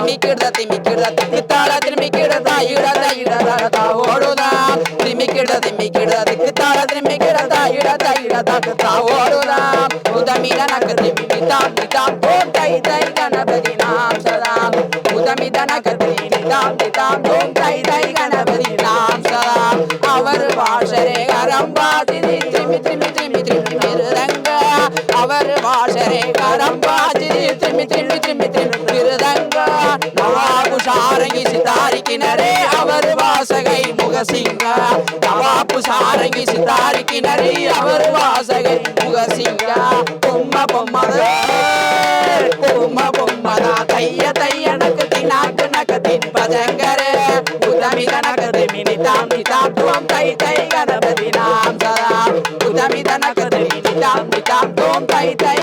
திரும்பி கிடதா திரும்பி கிடதா. திக்குத்தாளா திரும்பி கிடதா இடாதா இடாதா ஓடுதா. திரும்பி கிடதா திரும்பி கிடதா. திக்குத்தாளா திரும்பி கிடதா இடாதா இடாதா ஓடுதா. உதமித நக்கு திரும்பி தாம் திதாம் ஓம் தை தை கணபதி நாம் சதாம். உதமித நக்கு திரும்பி தாம் திதாம் ஓம் தை தை கணபதி நாம் சதாம். அவர் வாசரே கரம்பாதி திரும்பி திரும்பி திரும்பி திரும்பி திருங்க அவர் வாசரே கரம்பாதி திரும்பி திரும்பி திரும்பி திரும்பி சாரங்கி சித்தாரிக்கினரே அவர் வாசகை முகசிங்கா. நவாப்பு சாரங்கி சித்தாரிக்கினரே அவர் வாசகை முகசிங்கா. பொம்ம பொம்மதே பொம்ம பொம்மதா. தைய தையனக்கு தினாக்கு நகதி பதங்கரே. உதமி கனகதி மினி தாமி தாத்துவம் தை தை கணபதி நாம் சதா. உதமி தனகதி மினி தாமி தாத்துவம் தை தை